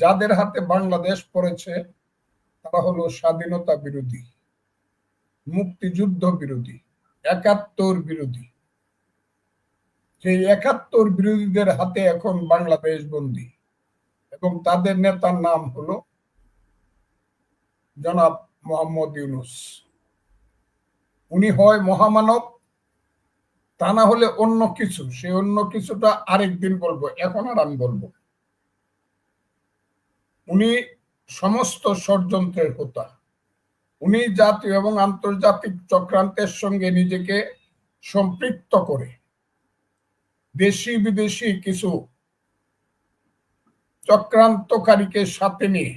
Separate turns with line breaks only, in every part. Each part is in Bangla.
যাদের হাতে বাংলাদেশ পড়েছে, তারা হলো স্বাধীনতা বিরোধী, মুক্তিযুদ্ধ বিরোধী, একাত্তর বিরোধী। সেই একাত্তর বিরোধীদের হাতে এখন বাংলাদেশ বন্দী। এবং তাদের নেতার নাম হলো জনাব মোহাম্মদ ইউনুস। উনি হয় মহামানব, তা না হলে অন্য কিছু, সে অন্য কিছুটা আরেকদিন বলব, এখন আর আমি বলব উনি সমস্ত ষড়যন্ত্রের হোতা। উনি জাতীয় এবং আন্তর্জাতিক চক্রান্তের সঙ্গে নিজেকে সম্পৃক্ত করে। দেশি বিদেশি কিছু চক্রান্তকারীকে সাথে নিয়ে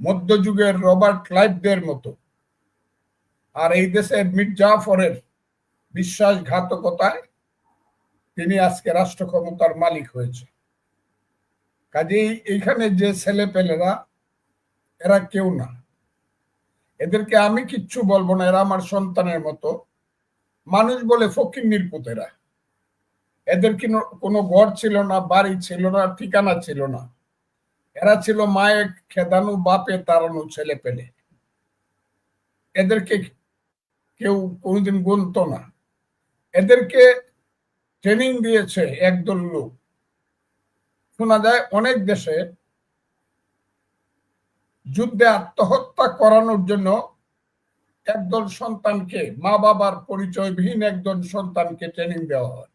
মধ্যযুগের রবার্ট লাইফদের মতো আর এই দেশের মির্জাফরের বিশ্বাসঘাতকতায় তিনি আজকে রাষ্ট্র ক্ষমতার মালিক হয়েছে কাজেই এইখানে যে ছেলে পেলেরা এরা কেউ না। এদেরকে আমি কিচ্ছু বলব না, এরা আমার সন্তানের মতো। মানুষ বলে ফকির নির্পুতেরা এদের কোনো ঘর ছিল না, বাড়ি ছিল না, ঠিকানা ছিল না। এরা ছিল মায়ের খেদানো, বাপে তাড়ানো ছেলে পেলে এদেরকে কেউ কোনোদিন গুনত না। এদেরকে ট্রেনিং দিয়েছে একদল লোক। শোনা যায়, অনেক দেশে যুদ্ধে আত্মহত্যা করানোর জন্য একদল সন্তানকে, মা বাবার পরিচয়বিহীন একজন সন্তানকে ট্রেনিং দেওয়া হয়।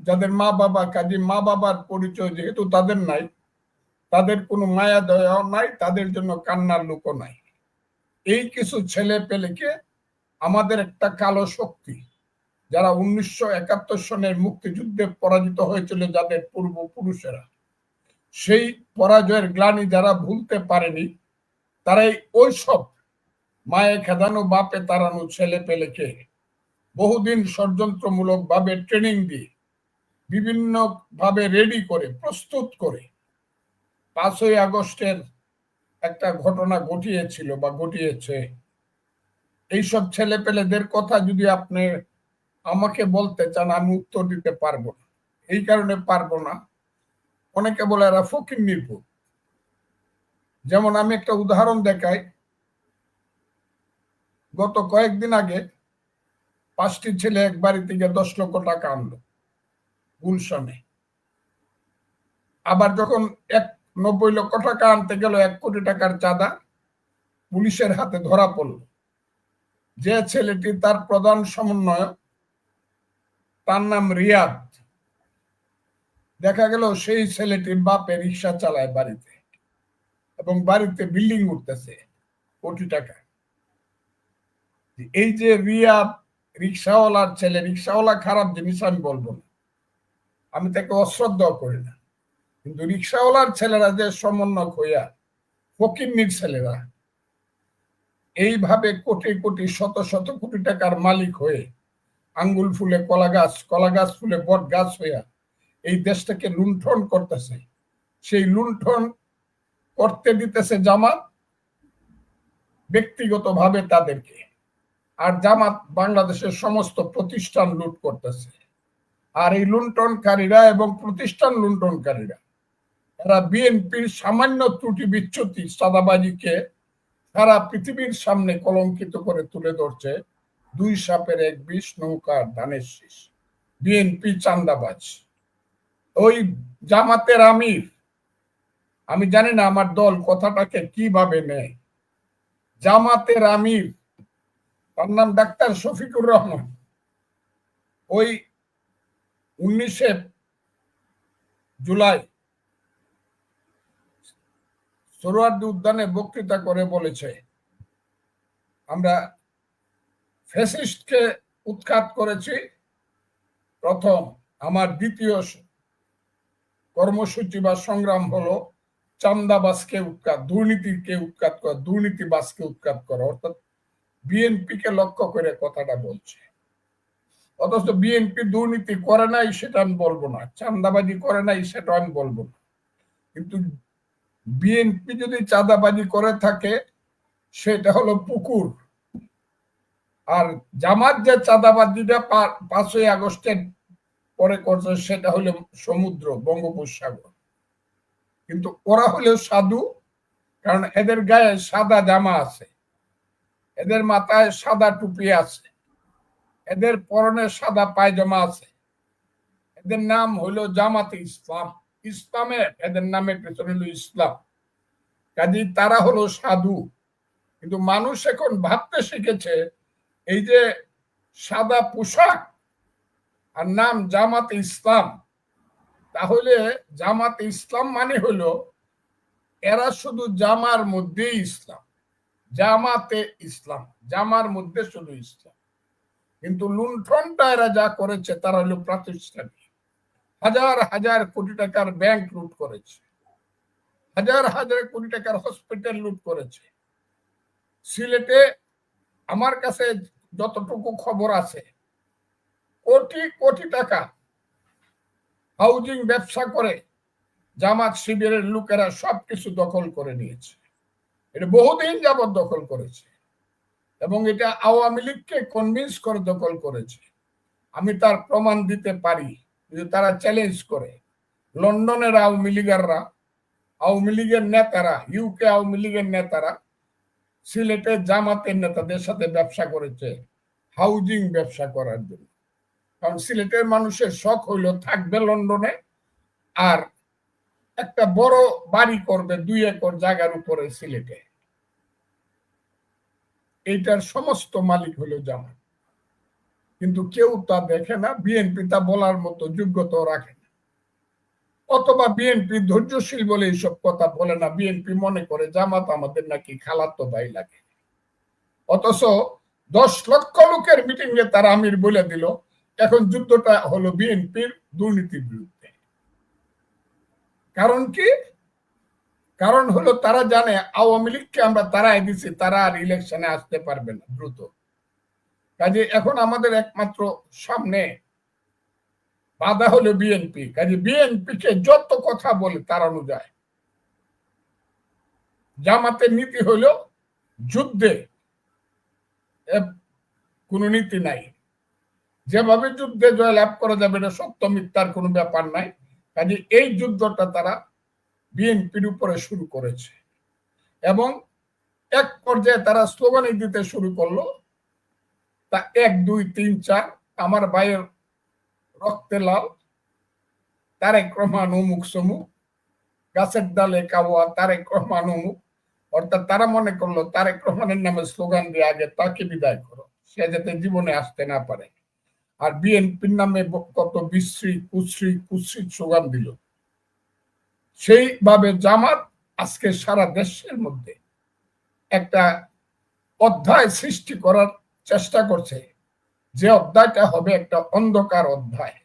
যাদের মা বাবা, কাজে মা বাবার পরিচয় যেহেতু তাদের নাই, তাদের কোনো মায়া দয়া নাই, তাদের জন্য কান্নার লোকও নাই। এই কিছু ছেলে পেলেকে আমাদের একটা কালো শক্তি যারা উনিশশো একাত্তর সনের মুক্তিযুদ্ধে পরাজিত হয়েছিল যাদের পূর্বপুরুষেরা, সেই পরাজয়ের গ্লানি যারা ভুলতে পারেনি, তারাই ওই সব মায়ে খেদানো বাপে তাড়ানো ছেলে পেলেকে বহুদিন ষড়যন্ত্রমূলক ভাবে ট্রেনিং দিয়ে বিভিন্ন ভাবে রেডি করে, প্রস্তুত করে পাঁচই আগস্টের একটা ঘটনা ঘটিয়েছিল বা ঘটিয়েছে। এইসব ছেলে পেলেদের কথা যদি আপনি আমাকে বলতে চান, আমি উত্তর দিতে পারব না। এই কারণে পারব না। অনেকে বলে, এরা ফকির নির্ভর যেমন আমি একটা উদাহরণ দেখাই। গত কয়েকদিন আগে পাঁচটি ছেলে এক বাড়ি থেকে দশ লক্ষ টাকা আনলো গুলশনে। আবার যখন এক নব্বই লক্ষ টাকা আনতে গেল, এক কোটি টাকার চাঁদা পুলিশের হাতে ধরা পড়ল। যে ছেলেটি তার প্রধান সমন্বয়ক তার নাম রিয়াদ। দেখা গেল সেই ছেলেটির বাপে রিক্সা চালায় বাড়িতে এবং বাড়িতে বিল্ডিং উঠতেছে কোটি টাকা। এই যে রিয়াদ রিক্সাওয়ালার ছেলে, রিক্সাওয়ালা খারাপ জিনিস আমি বলব না। আমি তাকে অশ্রদ্ধাও করি না। কিন্তু রিক্সাওয়ালার ছেলেরা যে সমন্বয় হইয়া ফকিন্নির ছেলেরা, এইভাবে কোটি কোটি, শত শত কোটি টাকার মালিক হয়ে আঙ্গুল ফুলে কলা গাছ কলা গাছ ফুলে বট গাছ হইয়া এই দেশটাকে লুণ্ঠন করতেছে। সেই লুণ্ঠন করতে দিতেছে জামাত ব্যক্তিগতভাবে তাদেরকে। আর জামাত বাংলাদেশের সমস্ত প্রতিষ্ঠান লুট করতেছে। আর এই লুণ্ঠনকারীরা এবং প্রতিষ্ঠান লুণ্ঠনকারীরা, এরা বিএনপির সামান্য ত্রুটি বিচ্যুতি সাদাবাজিকে সারা পৃথিবীর সামনে কলঙ্কিত করে তুলে ধরছে। দুই সাপের এক বিষ নৌকার ধানের শীষ। বিএনপি চান্দাবাজ। ওই জামাতের আমির। আমি জানি না আমার দল কথাটাকে কীভাবে নেয়। জামাতের আমির। তার নাম ডাক্তার শফিকুর রহমান। ওই উনিশে জুলাই সোহরার্দি উদ্যানে বক্তৃতা করে বলেছে, আমরা ফেসিস্টকে উৎখাত করেছি। প্রথম আমার দ্বিতীয় কর্মসূচি বা সংগ্রাম হলো চান্দাবাসকে উৎখাত, দুর্নীতিকে উৎখাত করা দুর্নীতিবাসকে উৎখাত করা। অর্থাৎ বিএনপি কে লক্ষ্য করে কথাটা বলছে। অথচ বিএনপি দুর্নীতি করে নাই, সেটা আমি বলব না। চান্দাবাজি করে নাই, সেটা আমি বলব না। কিন্তু বিএনপি যদি চাঁদাবাজি করে থাকে, সেটা হলো পুকুর। আর জামাত যে চাঁদাবাজিটা পাঁচই আগস্টের পরে করছে সেটা হলো সমুদ্র, বঙ্গোপসাগর। কিন্তু ওরা হলো সাধু, কারণ এদের গায়ে সাদা জামা আছে। এদের মাথায় সাদা টুপি আছে। এদের পরনে সাদা পায়জামা আছে। এদের নাম হলো জামাতে ইসলাম। ইসলামে এদের নামের পেছনে হলো ইসলাম। কাজী তারা হলো সাধু। কিন্তু মানুষ এখন ভাবতে শিখেছে এই যে সাদা পোশাক আর নাম জামাত ইসলাম, তাহলে জামাতে ইসলাম মানে হলো এরা শুধু জামার মধ্যেই ইসলাম, জামাতে ইসলাম, জামার মধ্যে শুধু ইসলাম। কিন্তু লুণ্ঠনটা এরা যা করেছে তারা হলো প্রাতিষ্ঠানিক। হাজার হাজার কোটি টাকার ব্যাংক লুট করেছে, হাজার হাজার কোটি টাকার হসপিটাল লুট করেছে। সিলেটে আমার কাছে যতটুকু খবর আছে, কোটি কোটি টাকা হাউজিং ব্যবসা করে জামাত শিবিরের লোকেরা সবকিছু দখল করে নিয়েছে। এটা বহুদিন যাবৎ দখল করেছে এবং এটা আওয়ামী লীগকে কনভিন্স করে দখল করেছে। আমি তার প্রমাণ দিতে পারি যদি তারা চ্যালেঞ্জ করে। লন্ডনের আওয়ামী লীগাররা, আওয়ামী লীগের নেতারা ইউকে আওয়ামী লীগের নেতারা সিলেটের জামাতের নেতাদের সাথে ব্যবসা করেছে, হাউজিং ব্যবসা করার জন্য। কারণ সিলেটের মানুষের শখ হইল থাকবে লন্ডনে, আর একটা বড় বাড়ি করবে দুই একর জায়গার উপরে সিলেটে। এইটার সমস্ত মালিক হলো জামাত। কিন্তু কেউ তা দেখে না, বিএনপি তা বলার মতো যোগ্যতা রাখে না। অথবা বিএনপি ধৈর্যশীল বলে এইসব কথা বলে না। বিএনপি মনে করে জামাত আমাদের নাকি খালাতো ভাই লাগে। অথচ দশ লক্ষ লোকের মিটিং এ তারা আমির বলে দিল, এখন যুদ্ধটা হলো বিএনপির দুর্নীতির বিরুদ্ধে। কারণ কি? কারণ হলো তারা জানে আওয়ামী লীগকে আমরা তারাই দিছি, তারা আর ইলেকশনে আসতে পারবে না দ্রুত। কাজে এখন আমাদের একমাত্র সামনে বাধা হলো বিএনপি কাজে বিএনপি কে যত কথা বলে তাড়ানো যায় জামাতের নীতি হলো যুদ্ধে কোনো নীতি নাই। যেভাবে যুদ্ধে জয়লাভ করা যাবে না, সত্য মিথ্যার কোনো ব্যাপার নাই। কাজে এই যুদ্ধটা তারা বিএনপির উপরে শুরু করেছে। এবং এক পর্যায়ে তারা স্লোগান দিতে শুরু করল, তা এক, দুই, তিন, চার, আমার ভাইয়ের রক্তে লাল, তারেক রহমান অমুক সমুক, গাছের ডালে কাওয়া তারেক রহমান অমুক। অর্থাৎ তারা মনে করল, তারেক রহমানের নামে স্লোগান দিয়ে আগে তাকে বিদায় করো, সে যাতে জীবনে আসতে না পারে। আর বিএনপির নামে কত বিশ্রী, কুশ্রী কুশ্রী স্লোগান দিল। সেইভাবে জামাত আজকে সারা দেশের মধ্যে একটা অধ্যায় সৃষ্টি করার চেষ্টা করছে। যে অধ্যায়টা হবে একটা অন্ধকার অধ্যায়।